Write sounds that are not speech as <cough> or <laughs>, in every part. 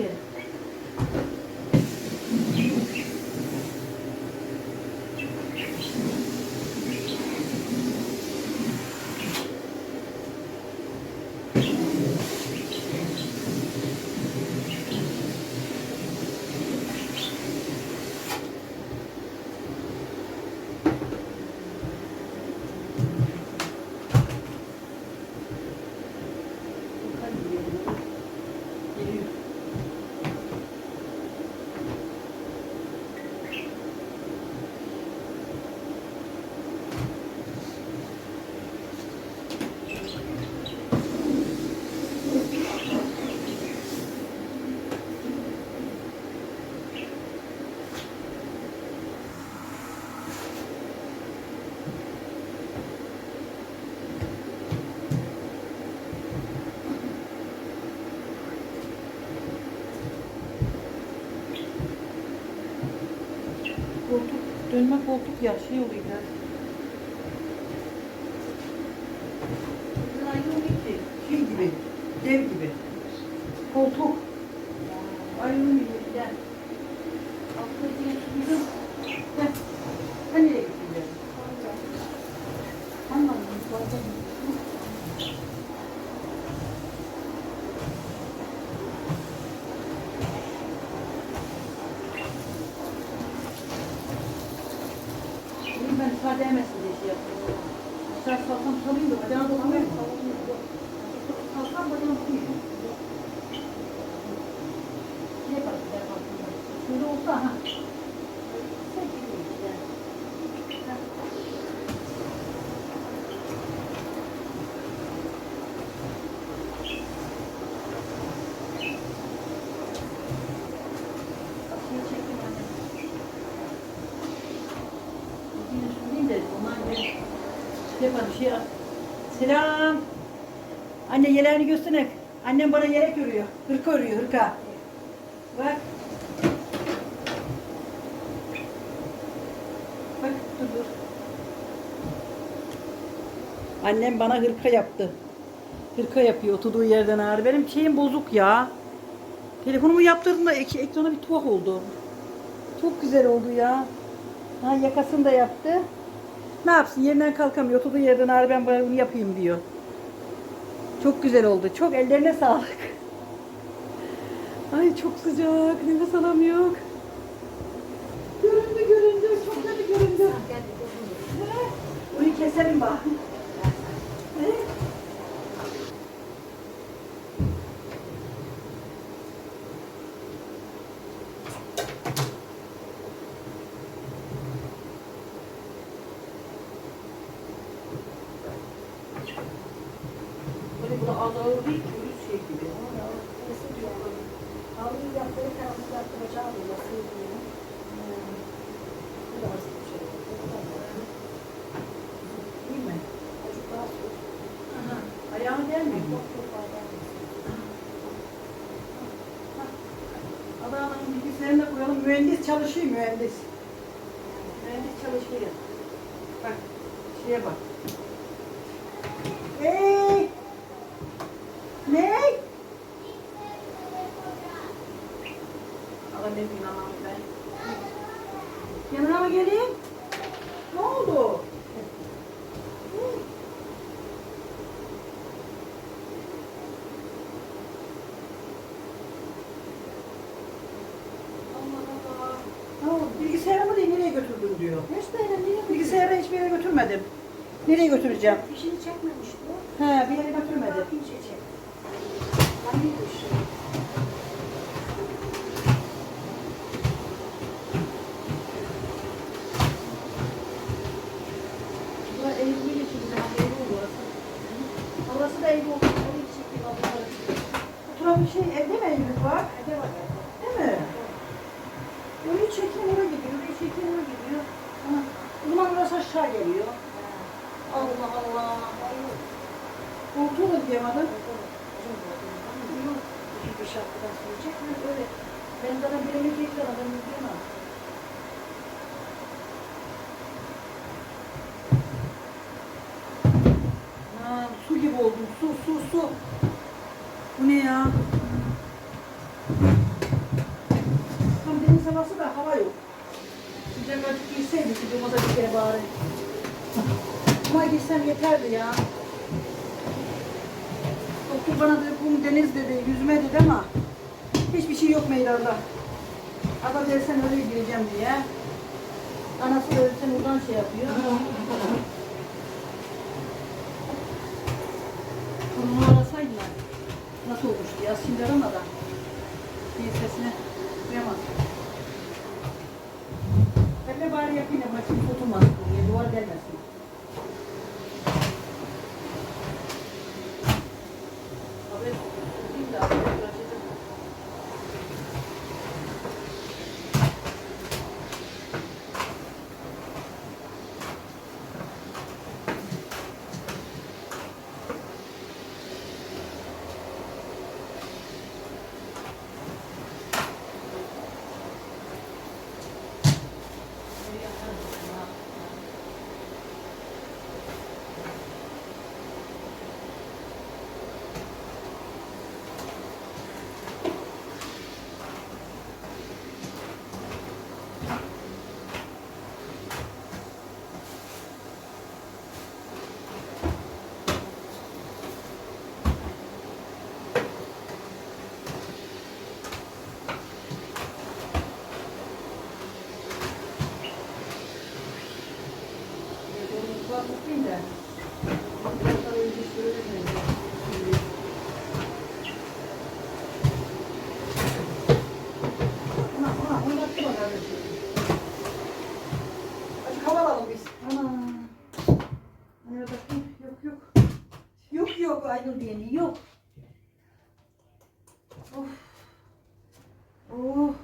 kid. Dönme koltuk ya şey oluyor. Ayrılmıyor ki. Şey gibi, dev gibi. Koltuk. Ayrılmıyor gel. Altına diye sürüyorum. Gel. Ben nereye gideceğim? Anladım. bazen- Bunu ben sade yemesin diye şey yapıyorum. Sen salsam salayım da bacağına dokunmuyor mu? Salsam bacağına dokunuyor. Ne yaparız bir defa sonra? Şöyle olsa ha. Sen gidiyorsun yani. Ha. Kapıyı çektim anne. Yine söyleyeyim de onlar bir şey. Selam. Anne yeleğini gösterek. Annem bana yelek örüyor. Hırka örüyor hırka. Bak dur dur. Annem bana hırka yaptı. Hırka yapıyor oturduğu yerden ağrı. Benim şeyim bozuk ya. Telefonumu yaptırdığımda ek- ekrana bir tuhaf oldu. Çok güzel oldu ya. Ha yakasını da yaptı. Ne yapsın yerinden kalkamıyor. Oturduğu yerden ağrı ben bunu yapayım diyor. Çok güzel oldu. Çok ellerine sağlık. <laughs> Ay çok sıcak. Nefes alamıyor. Göründü göründü. Çok kötü göründü. Bunu keselim bak. Böyle bu da ağır değil ki. Öyle şey gibi. Havluyu yaptığı tarafı yaptıracağı bu nasıl diyor. Bu da az bir şey. Değil mi? Azıcık daha soğuk. Aha. Ayağına gelmiyor mu? Adamın bilgisayarına koyalım. Mühendis çalışıyor mühendis. Mühendis çalışıyor. Bak. Şeye bak. Hey! Ne? Allah ne bileyim anam ben. Yanına mı geleyim? Ne oldu? Hı? Allah Allah. Ne oldu? Bilgisayarımı da nereye götürdün diyor. Hiç böyle niye Bilgisayarı hiçbir yere götürmedim. Nereye götüreceğim? İşini çekmemiş bu. He bir yere götürmedim. İyice çek. Hani Burası aşağı geliyor. Allah Allah. Da diyemedim. Bir şarkıdan söyleyecek mi? Öyle. Ben sana birini tekrar adamı diyemem. Duymaza bir kere bağırayım. Ama gitsem yeterdi ya. Doktor bana dedi kum deniz dedi, yüzme dedi ama hiçbir şey yok meydanda. Adam dersen öyle gireceğim diye. Anası öğretmen buradan şey yapıyor. Onu arasaydılar nasıl olur diye. Şimdi aramadan bir sesine duyamazdım. Bari yapayım da maçın tutulmaz diye duvar gelmesin. Abi, tutayım da abi, uğraşacağım. Bakayım da. Biraz önce söylemedim. Ana, ana, oynattı bak kardeşim. Hadi hava alalım biz. Ana. Ana bakayım. Yok yok. Yok yok Aynur diyeni yok. Of. Oh.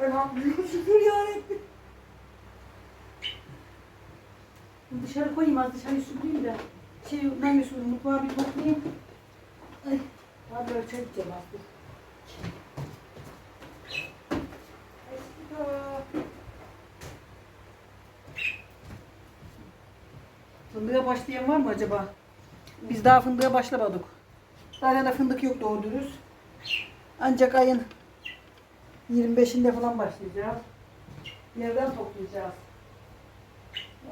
Elhamdülillah şükür yarabbim. Dışarı koyayım az dışarı süpüreyim de şey ben götürürüm mutfağı bir toplayayım. Ay, hadi ölçü edeceğim artık. Fındığa başlayan var mı acaba? Biz daha fındığa başlamadık. Zaten de fındık yok doğru dürüst. Ancak ayın 25'inde falan başlayacağız. Yerden toplayacağız.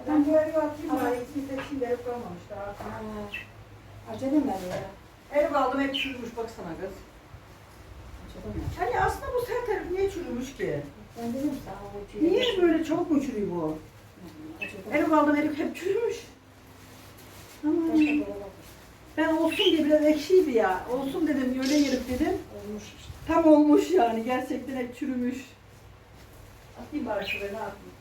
Ben böyle atayım ama eski seçimde ev kalmamış daha. Acele mi ya? Ev aldım hep çürümüş baksana kız. Acele mi? Hani aslında bu sert taraf niye çürümüş ki? Ben dedim sana o tüyü. Niye böyle çabuk mu çürüyor bu? Acele. Ev aldım herif hep çürümüş. Ama Başka bir olay. ben olsun diye biraz ekşiydi ya. Olsun dedim öyle yerim dedim. Olmuş işte. Tam olmuş yani gerçekten hep çürümüş. Atayım bari şuraya ne yapayım.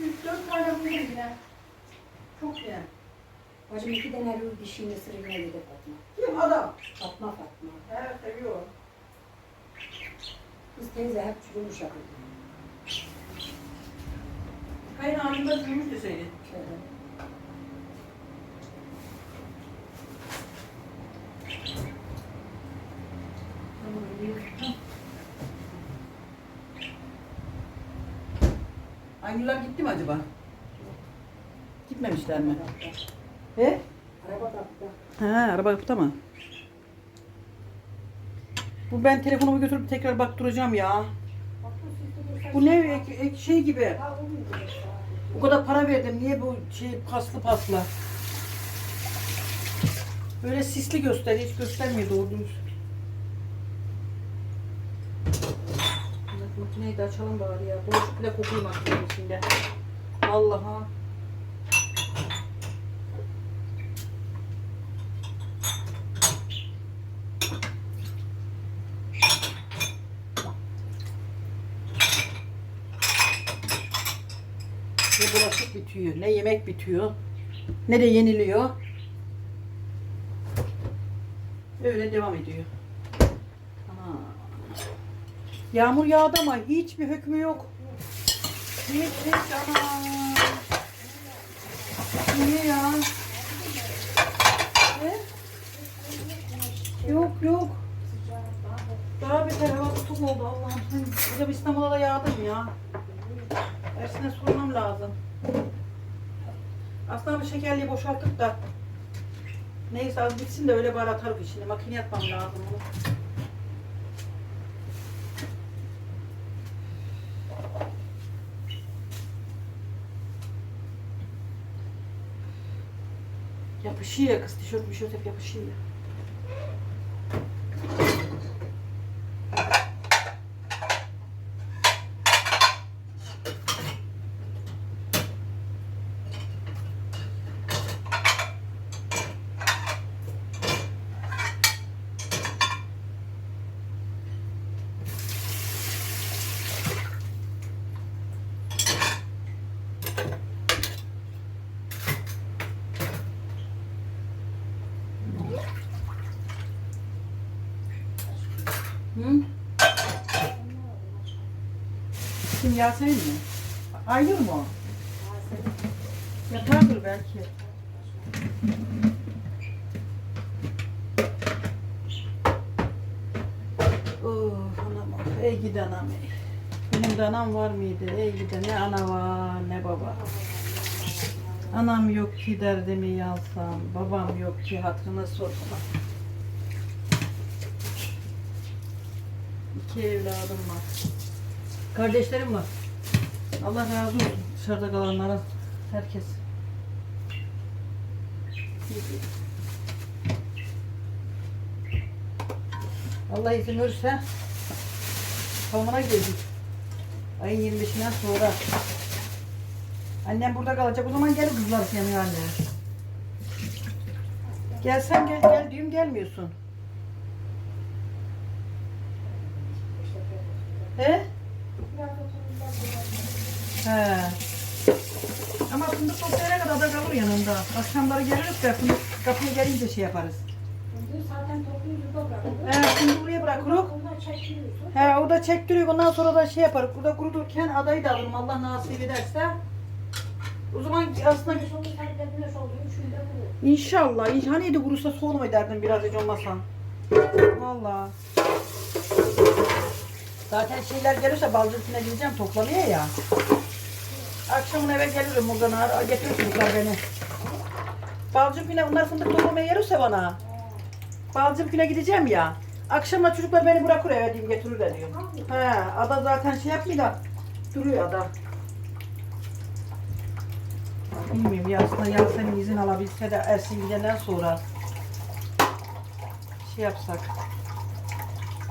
Üç dört tane buldum yine. Çok yani. Bacım iki tane rül dişini sırrına yedi Fatma. Kim adam? Fatma Fatma. Evet seviyor. Kız teyze hep çürümüş yapıyor. Kayın ağacında çürümüş deseydi. Şöyle. Aynılar gitti mi acaba? Gitmemişler mi? He? Araba kapıda. Ha, araba yaptı mı? Bu ben telefonumu götürüp tekrar baktıracağım ya. Bu ne ek, ek şey gibi. O kadar para verdim. Niye bu şey paslı paslı? Böyle sisli gösteriyor. Hiç göstermiyor doğru dürüst. Bak, Makineyi açalım bari ya. Boşluk bile kokuyor makinenin içinde. Allah'a. Ne bulaşık bitiyor, ne yemek bitiyor, ne de yeniliyor. Öyle devam ediyor. Yağmur yağdı ama hiçbir hükmü yok. Hiç hiç ana. Niye ya? Ne? Yok yok. Daha beter hava tutuk oldu Allah'ım. Acaba İstanbul'a da yağdı mı ya? Ersine sormam lazım. Aslında bu şekerliği boşalttık da. Neyse az bitsin de öyle bari atarım. Makine yapmam lazım onu. Yapışıyor ya kız. Tişört mişört hep yapışıyor ya. Hı? Kim Yasemin mi? Aynur mu? o? Yatardır belki. Oh anam ah, ey gidi anam ey. Benim de anam var mıydı? Ey gidi ne ana var ne baba. Anam yok ki derdimi yansam, babam yok ki hatırını sorma. İki evladım var. Kardeşlerim var. Allah razı olsun dışarıda kalanlara, herkes. Allah izin verirse Kavmana geldik. Ayın 25'inden sonra. Annem burada kalacak. O zaman gel kızlar yanıyor anne. Gelsen gel gel diyorum gelmiyorsun. He? He. Ama fındık toplayana kadar da kalır yanında. Akşamları geliriz de fındık kapıya gelince şey yaparız. Zaten topluyoruz toprağı. He buraya bırakırız. Onlar çekiliyorsun. He o da çektiriyor. Ondan sonra da şey yaparız. Burada kurudurken adayı da alırım. Allah nasip ederse. O zaman aslında sen de güneş oldu. Üçünde bu. İnşallah. İnş- Hani de kurursa soğuma derdim biraz önce olmasa. Valla. Zaten şeyler gelirse balcısına gideceğim toplamaya ya. Akşamın eve gelirim ara getirir çocuklar beni. Balcım güne onlar fındık toplamaya gelirse bana. Balcım güne gideceğim ya. Akşamda çocuklar beni bırakır eve diyeyim getirirler diyorum. He, ada zaten şey yapmıyor da duruyor ada. Bilmiyorum ya aslında Yasemin izin alabilse de Ersin gidenden sonra şey yapsak.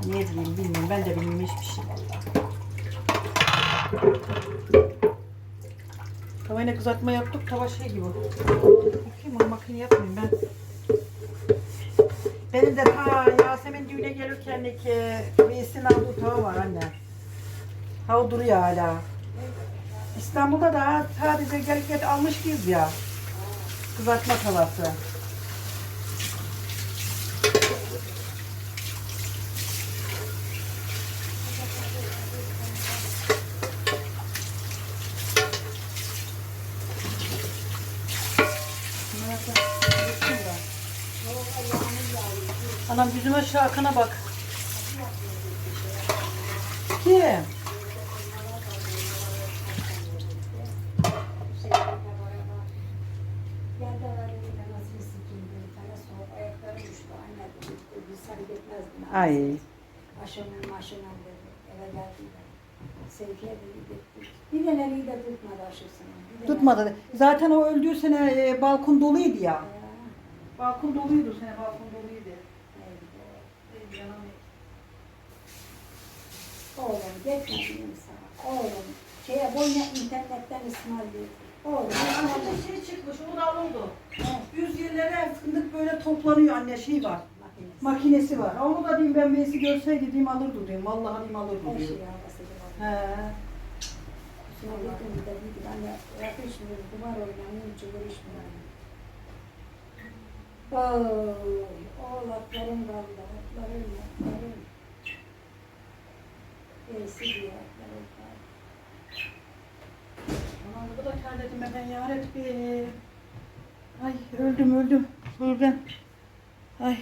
Ne diyeyim bilmiyorum. Ben de bilmiyorum hiçbir şey valla. Tavayla kızartma yaptık. Tava şey gibi. Bakayım ama makine yapmayayım ben. Benim de ta Yasemin düğüne gelirken ki Reis'in aldığı tava var anne. O duruyor hala. İstanbul'da da sadece gelip gelip almış biz ya. Kızartma tavası. Anam yüzüme şakına bak. Kim? Yerde var bir tane nasıl sikeyim bir tane soğuk ayakları düştü anne dedi. Bir sarı gitmezdim. Ay. Aşının maşının dedi. Eve geldi de. Seyfiye dedi gitti. Bir de neliği de tutmadı aşısını. Tutmadı. Zaten o öldüğü sene e, balkon doluydu. Ya, Balkon doluydu sene balkon doluydu. neydi o? Ey canım. Oğlum gitmedim sana. Oğlum şeye boyuna internetten İsmail diyor. Oğlum Anne şey çıkmış, o da oldu. Yüz yerlere fındık böyle toplanıyor anne şey var. makinesi. Var. Onu da diyeyim ben birisi görseydi diyeyim alırdı diyeyim. Vallahi diyeyim alırdı Her şeyi havası var. He. Şimdi bir de bir anne yakışmıyor, kumar oynamıyor, çılır içmiyor. Oy, oğlaklarım kaldı, atlarım, atlarım. Gerisi diyor. Aman bu da terledim ben ya Rabbi. Ay öldüm öldüm. Öldüm. Ay